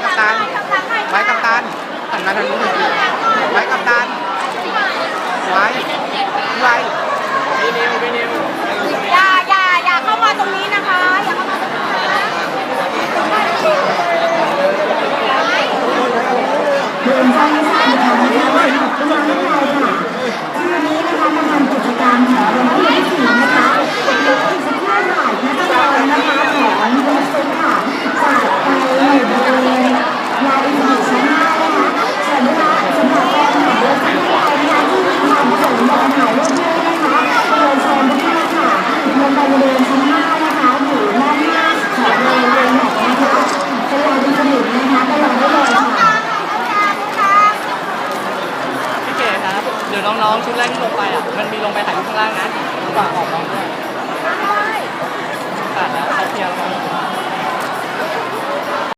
ไม้กัปตันไม้กัปตันหันมาทางนู้นไม้กัปตัน นชั้นห้านะคะอยู่ด้านหน้าของเลนเรียนไหนนะคะเป็นเลนที่สนุกนะคะไปลองได้เลยค่ะพี่เก๋ครัเดี๋ยวน้องๆชุดแรกที่ลงไปอะมันมีลงไปถ่ายรูปข้างล่างนะฝากออกน้องด้วย